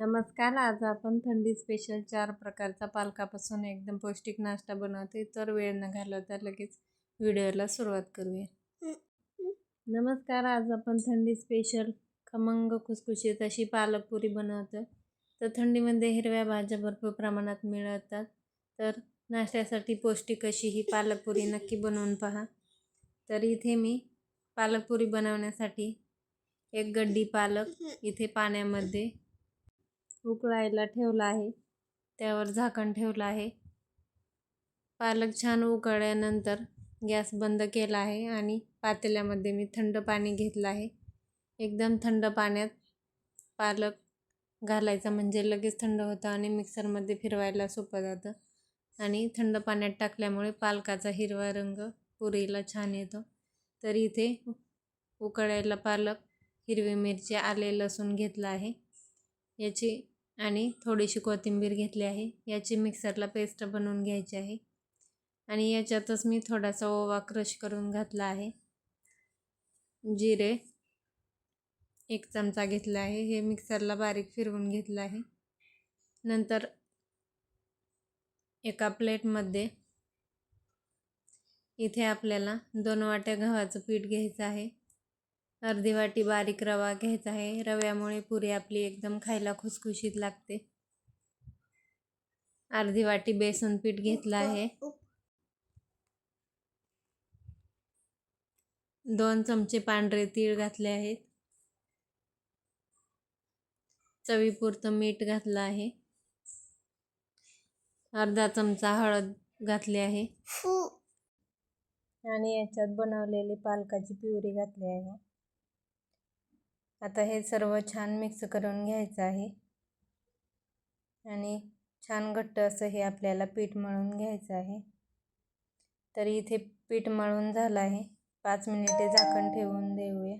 नमस्कार. आज आपण थंडी स्पेशल चार प्रकारचा पालकापासून एकदम पौष्टिक नाश्ता बनवते तर वेळ न घालवता लगेच व्हिडिओला सुरुवात करूया. नमस्कार. आज आपण थंडी स्पेशल खमंग खुसखुशीत अशी पालकपुरी बनवतो तर थंडीमध्ये हिरव्या भाज्या भरपूर प्रमाणात मिळतात. तर नाश्त्यासाठी पौष्टिक अशी ही पालकपुरी नक्की बनवून पहा. तर इथे मी पालकपुरी बनवण्यासाठी एक गड्डी पालक इथे पाण्यामध्ये उकळायला ठेवला आहे. त्यावर झाकण ठेवलं आहे. पालक छान उकळल्यानंतर गॅस बंद केला आहे आणि पातेल्यामध्ये मी थंड पाणी घेतलं आहे. एकदम थंड पाण्यात पालक घालायचा म्हणजे लगेच थंड होतं आणि मिक्सरमध्ये फिरवायला सोपं जातं. आणि थंड पाण्यात टाकल्यामुळे पालकाचा हिरवा रंग पुरीला छान येतो. तर इथे उकळायला पालक हिरवी मिरची आले लसूण घेतलं आहे. याची आणि थोडीशी कोथिंबीर घेतली आहे. याची मिक्सरला पेस्ट बनवून घ्यायची आहे. आणि याच्यातच मी थोडासा ओवा क्रश करून घातला आहे. जिरे एक चमचा घेतला आहे. हे मिक्सरला बारीक फिरवून घेतलं आहे. नंतर एका प्लेटमध्ये इथे आपल्याला दोन वाट्या गव्हाचं पीठ घ्यायचं आहे. अर्धी वाटी बारीक रवा घ्यायचा आहे. रव्यामुळे पुरी आपली एकदम खायला खुसखुशीत लागते. अर्धी वाटी बेसन पीठ घेतलं आहे. दोन चमचे पांढरे तीळ घातले आहेत. चवीपुरतं मीठ घातलं आहे. अर्धा चमचा हळद घातली आहे. आणि याच्यात बनवलेली पालकाची प्युरी घातली आहे. आता हे सर्व छान मिक्स करून घ्यायचं आहे. आणि छान घट्ट असं हे आपल्याला पीठ मळून घ्यायचं आहे. तर इथे पीठ मळून झालं आहे. पाच मिनिटे झाकण ठेवून देऊया.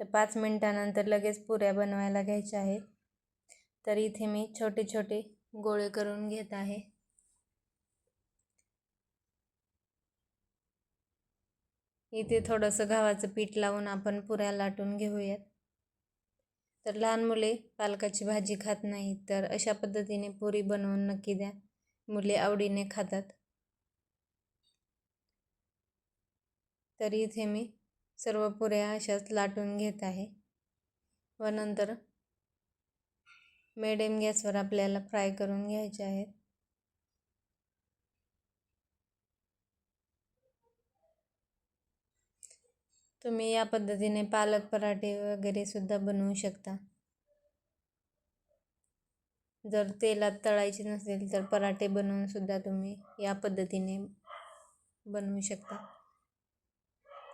तर पाच मिनटानंतर लगेच पुऱ्या बनवायला घ्यायच्या आहेत. तर इथे मी छोटे छोटे गोळे करून घेत आहे. इथे थोडंसं गव्हाचं पीठ लावून आपण पुऱ्या लाटून घेऊयात. तर लहान मुले पालकाची भाजी खात नाहीत तर अशा पद्धतीने पुरी बनवून नक्की द्या. मुले आवडीने खातात. तर इथे मी सर्व पुऱ्या अशाच लाटून घेत आहे. व नंतर मिडियम गॅसवर आपल्याला फ्राय करून घ्यायचे आहेत. तुम्ही या पद्धतीने पालक पराठे वगैरे सुद्धा बनवू शकता. जर तेलात तळायचे नसेल तर पराठे बनवून सुद्धा तुम्ही या पद्धतीने बनवू शकता.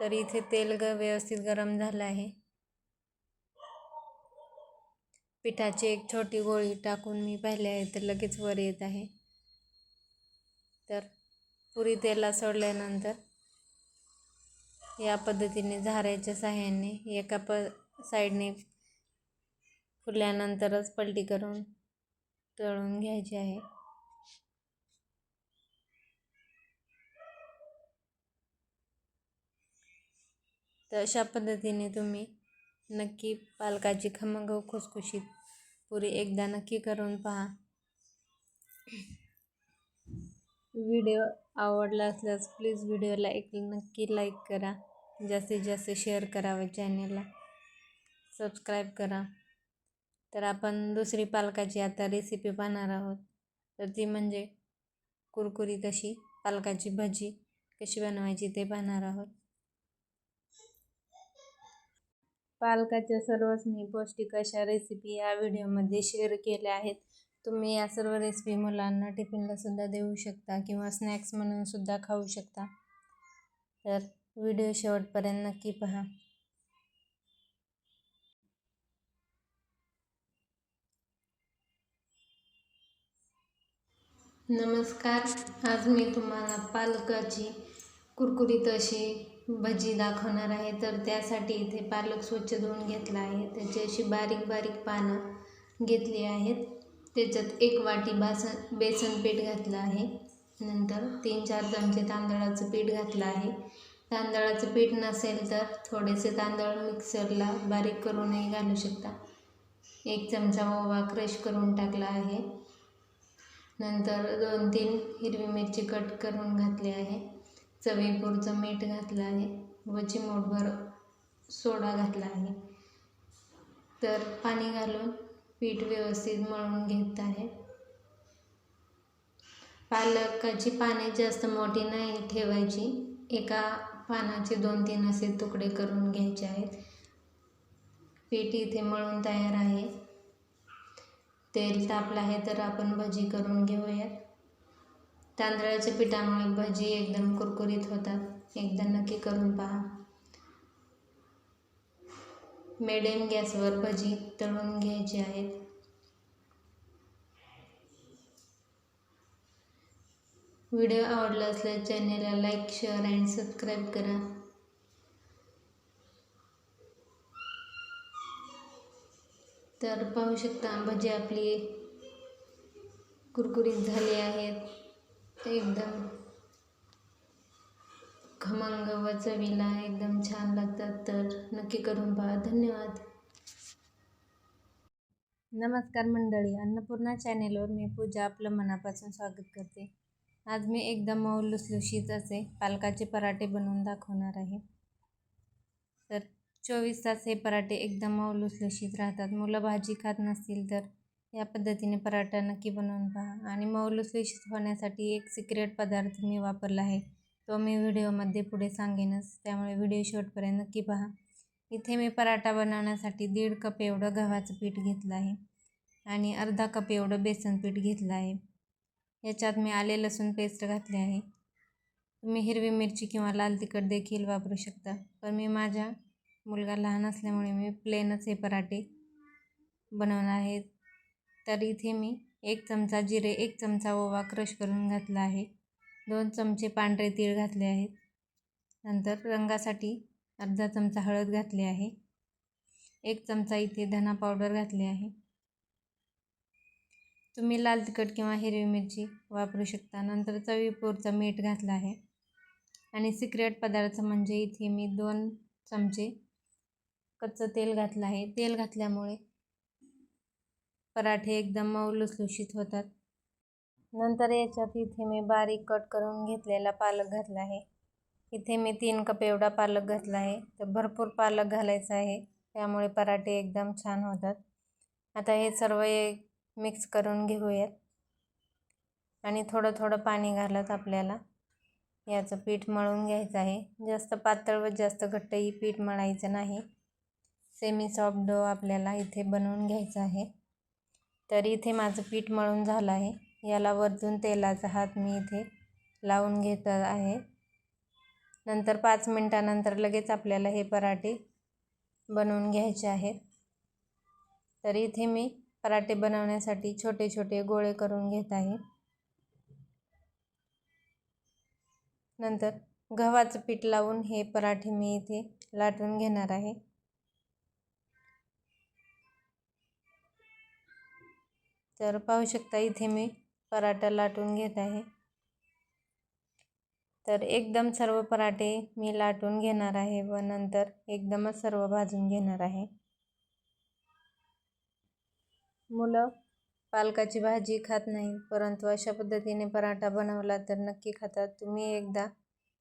तर इथे तेल ग व्यवस्थित गरम झालं आहे. पिठाची एक छोटी गोळी टाकून मी पाहिले आहे तर लगेच वर येत आहे. तर पुरी तेला सोडल्यानंतर या पद्धतीने झाऱ्याच्या सहाय्याने एका प साईडने फुलल्यानंतरच पलटी करून तळून घ्यायची आहे. तर अशा पद्धतीने तुम्ही नक्की पालकाची खमंग खुसखुशीत पुरी एकदा नक्की करून पहा. व्हिडिओ आवडला असल्यास प्लीज व्हिडिओला एक नक्की लाईक करा. जास्तीत जास्त शेअर करावं चॅनेलला सबस्क्राईब करा. तर आपण दुसरी पालकाची आता रेसिपी पाहणार आहोत. तर ती म्हणजे कुरकुरी कशी पालकाची भजी कशी बनवायची ते पाहणार आहोत. पालकाच्या सर्वच मी पौष्टिक अशा रेसिपी या व्हिडिओमध्ये शेअर केल्या आहेत. तुम्ही या सर्व रेसिपी मुलांना टिफिनला सुद्धा देऊ शकता किंवा स्नॅक्स म्हणून सुद्धा खाऊ शकता. तर व्हिडिओ शेवटपर्यंत नक्की पहा. नमस्कार. आज मी तुम्हाला पालकाची कुरकुरीत अशी भजी दाखवणार आहे. तर त्यासाठी इथे पालक स्वच्छ धुवून घेतला आहे. त्याची अशी बारीक बारीक पानं घेतली आहेत. त्याच्यात एक वाटी बासन बेसन पीठ घातलं आहे. नंतर तीन चार चमचे तांदळाचं पीठ घातलं आहे. तांदळाचं पीठ नसेल तर थोडेसे तांदळ मिक्सरला बारीक करूनही घालू शकता. एक चमचा ओवा क्रश करून टाकला आहे. नंतर दोन तीन हिरवी मिरची कट करून घातली आहे. चवीपुरचं मीठ घातलं आहे व चिमूटभर सोडा घातला आहे. तर पाणी घालून पीठ व्यवस्थित मळून घेत आहे. पालकाची पाने जास्त मोठी नाही ठेवायची. एका पानाचे दोन तीन असे तुकडे करून घ्यायचे आहेत. पीठ इथे मळून तयार आहे. तेल तापलं आहे तर आपण भजी करून घेऊयात. तांदळाच्या पिठामुळे भजी एकदम कुरकुरीत होतात. एकदा नक्की करून पहा. मिडियम गॅसवर भजी तळून घ्यायची आहेत. व्हिडिओ आवडला असल्यास चॅनेलला लाईक शेअर अँड सबस्क्राईब करा. तर पाहू शकता भजी आपली कुरकुरीत झाली आहेत. एकदम खमंग व चवीला एकदम छान लागतात. तर नक्की करून पहा. धन्यवाद. नमस्कार मंडळी. अन्नपूर्णा चॅनेलवर मी पूजा आपलं मनापासून स्वागत करते. आज मी एकदम मऊ लुसलुशीत असे पालकाचे पराठे बनवून दाखवणार आहे. तर चोवीस तास हे पराठे एकदम मऊ लुसलुशीत राहतात. मुलं भाजी खात नसतील तर या पद्धतीने पराठा नक्की बनवून पहा. आणि मऊ लुसलुशीत होण्यासाठी एक सिक्रेट पदार्थ मी वापरला आहे. तो मी व्हिडिओमध्ये पुढे सांगेनच. त्यामुळे व्हिडिओ शेवटपर्यंत नक्की पहा. इथे मी पराठा बनवण्यासाठी दीड कप एवढं गव्हाचं पीठ घेतलं आहे. आणि अर्धा कप एवढं बेसन पीठ घेतलं आहे. याच्यात मी आले लसूण पेस्ट घातले आहे. तुम्ही हिरवी मिरची किंवा लाल तिखट देखील वापरू शकता. पण मी माझ्या मुलगा लहान असल्यामुळे मी प्लेनच हे पराठे बनवणार आहे. तर इथे मी एक चमचा जिरे एक चमचा ओवा क्रश करून घातला आहे. दोन चमचे पांढरे तीळ घातले आहेत. नंतर रंगासाठी अर्धा चमचा हळद घातली आहे. एक चमचा इथे धना पावडर घातली आहे. तुम्ही लाल तिखट किंवा हिरवी मिरची वापरू शकता. नंतर चवीपुरचं मीठ घातलं आहे. आणि सिक्रेट पदार्थ म्हणजे इथे मी दोन चमचे कच्चं तेल घातलं आहे. तेल घातल्यामुळे पराठे एकदम मऊ लुसलुशीत होतात. नंतर याच्यात इथे मी बारीक कट करून घेतलेला पालक घातला आहे. इथे मी तीन कप एवढा पालक घातला आहे. तर भरपूर पालक घालायचा आहे. त्यामुळे पराठे एकदम छान होतात. आता हे सर्व एक मिक्स करून घेऊयात. आणि थोडं थोडं पाणी घालत आपल्याला. याचं पीठ मळून घ्यायचं आहे. जास्त पातळ व जास्त घट्टही पीठ मळायचं नाही. सेमी सॉफ्ट डो आपल्याला इथे बनवून घ्यायचा आहे. तर इथे माझं पीठ मळून झालं आहे. याला वरतून तेलाचा हात मी इथे लावून घेत आहे. नंतर पाच मिनटानंतर लगेच आपल्याला हे पराठे बनवून घ्यायचे आहेत. तर इथे मी पराठे बनवण्यासाठी छोटे छोटे गोळे करून घेत आहे. नंतर गव्हाचं पीठ लावून हे पराठे मी इथे लाटून घेणार आहे. तर पाहू शकता इथे मी पराठा लाटून घेत आहे. तर एकदम सर्व पराठे मी लाटून घेणार आहे व नंतर एकदमच सर्व भाजून घेणार आहे. मुलं पालकाची भाजी खात नाही परंतु अशा पद्धतीने पराठा बनवला तर नक्की खातात तुम्ही एकदा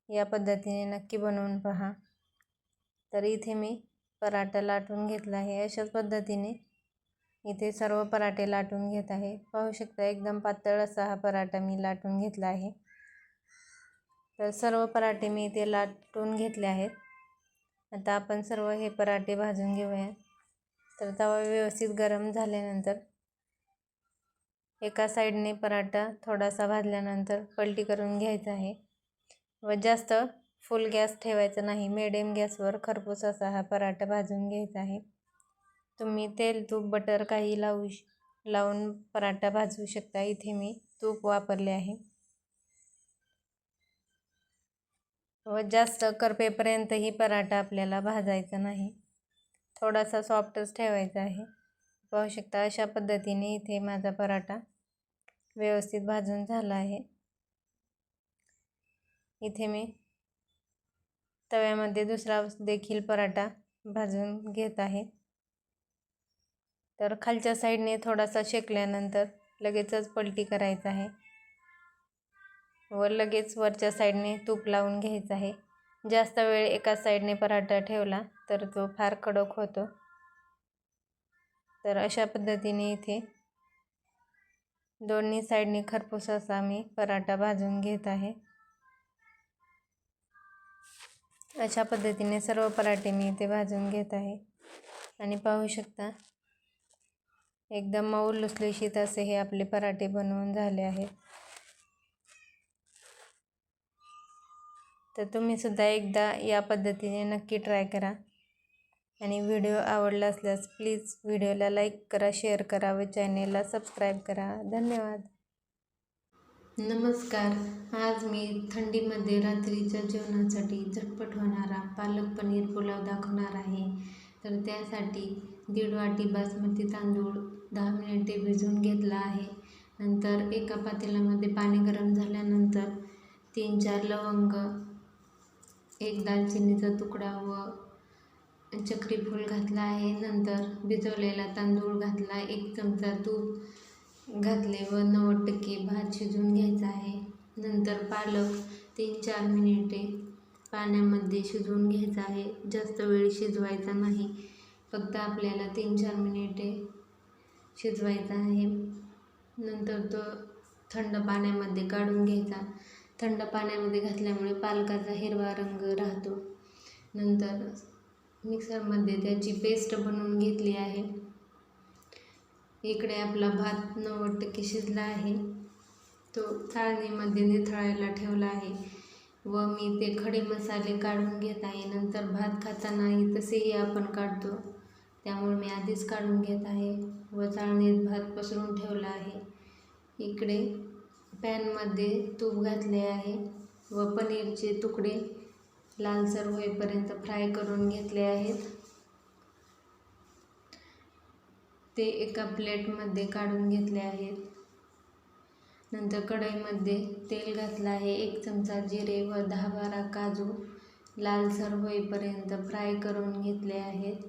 या पद्धतीने नक्की बनवून पहा. तर इथे मी पराठा लाटून घेतला आहे. अशाच पद्धतीने इथे सर्व पराठे लाटून घेत आहे. पाहू शकता एकदम पातळ असा हा पराठा मी लाटून घेतला आहे. तर सर्व पराठे मी इथे लाटून घेतले आहेत. आता आपण सर्व हे पराठे भाजून घेऊया. तर तवा व्यवस्थित गरम झाल्यानंतर एका साईडने पराठा थोडासा भाजल्यानंतर पलटी करून घ्यायचा आहे. व जास्त फुल गॅस ठेवायचा नाही मिडियम गॅसवर खरपूस असा हा पराठा भाजून घ्यायचा आहे. तुम्ही तेल तूप बटर काही लावू लावून पराठा भाजू शकता. इथे मी तूप वापरले आहे. व जास्त करपेपर्यंतही पराठा आपल्याला भाजायचा नाही. थोडासा सॉफ्टच ठेवायचा आहे. पाहू शकता अशा पद्धतीने इथे माझा पराठा व्यवस्थित भाजून झाला आहे. इथे मी तव्यामध्ये दुसरा देखील पराठा भाजून घेत आहे. तर खालच्या साईडने थोडासा शेकल्यानंतर लगेचच पलटी करायचं आहे व लगेच वरच्या साईडने तूप लावून घ्यायचं आहे. जास्त वेळ एका साईडने पराठा ठेवला तर तो फार कडक होतो. तर अशा पद्धतीने इथे दोन्ही साईडने खरपूस असा मी पराठा भाजून घेत आहे. अशा पद्धतीने सर्व पराठे मी इथे भाजून घेत आहे. आणि पाहू शकता एकदम मऊ लुसलुशीत असे हे आपले पराठे बनवून झाले आहेत. तर तुम्ही सुद्धा एकदा या पद्धतीने नक्की ट्राय करा. आणि व्हिडिओ आवडला असल्यास प्लीज व्हिडिओला लाईक करा शेअर करा व चॅनेलला सबस्क्राईब करा. धन्यवाद. नमस्कार. आज मी थंडीमध्ये रात्रीच्या जेवणासाठी झटपट होणारा पालक पनीर पुलाव दाखवणार आहे. तर त्यासाठी दीड वाटी बासमती तांदूळ दहा मिनिटे भिजवून घेतला आहे. नंतर एका पातेल्यामध्ये पाणी गरम झाल्यानंतर तीन चार लवंग एक दालचिनीचा तुकडा व चक्रीफूल घातला आहे. नंतर भिजवलेला तांदूळ घातला. एक चमचा तूप घातले व नव्वद टक्के भात शिजवून घ्यायचा आहे. नंतर पालक तीन चार मिनिटे पाण्यामध्ये शिजवून घ्यायचा आहे. जास्त वेळ शिजवायचा नाही. फक्त आपल्याला तीन चार मिनिटे शिजवायचा आहे. नंतर तो थंड पाण्यामध्ये काढून घ्यायचा. थंड पाण्यामध्ये घातल्यामुळे पालकाचा हिरवा रंग राहतो. नंतर मिक्सरमध्ये त्याची पेस्ट बनवून घेतली आहे. इकडे आपला भात नव्वद टक्के शिजला आहे. तो चाळणीमध्ये निथळायला ठेवला आहे व मी ते खडे मसाले काढून घेत आहे. नंतर भात खातानाही तसेही आपण काढतो. त्यामुळे मी आधीच काढून घेत आहे व चाळणीत भात पसरून ठेवला आहे. इकडे पॅनमध्ये तूप घातले आहे व पनीरचे तुकडे लालसर होईपर्यंत फ्राय करून घेतले आहेत. ते एका प्लेटमध्ये काढून घेतले आहेत. नंतर कढईमध्ये तेल घातलं आहे. एक चमचा जिरे व दहा बारा काजू लालसर होईपर्यंत फ्राय करून घेतले आहेत.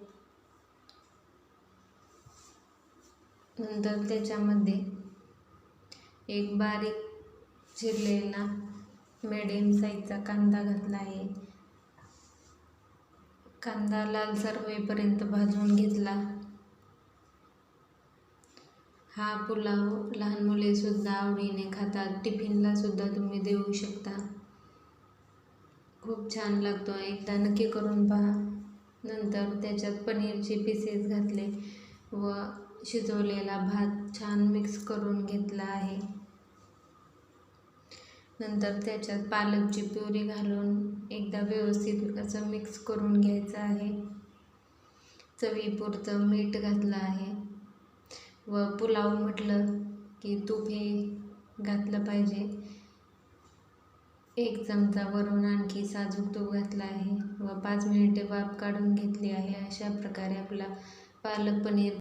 नंतर त्याच्यामध्ये एक बारीक चिरलेला मिडियम साईजचा कांदा घातला आहे. कांदा लालसर होईपर्यंत भाजून घेतला. हा पुलाव लहान मुलेसुद्धा आवडीने खातात. टिफिनला सुद्धा तुम्ही देऊ शकता. खूप छान लागतो. एकदा नक्की करून पहा. नंतर त्याच्यात पनीरचे पीसेस घातले व शिजवलेला भात छान मिक्स करून घेतला आहे. नंतर त्याच्यात पालकची प्युरी घालून एकदा व्यवस्थित असं मिक्स करून घ्यायचं आहे. चवीपुरतं मीठ घातलं आहे. व पुलाव म्हटलं की तूप हे घातलं पाहिजे. एक चमचा वरून आणखी साजूक तूप घातला आहे. व पाच मिनिटे वाफ काढून घेतली आहे. अशा प्रकारे आपला पालक पनीर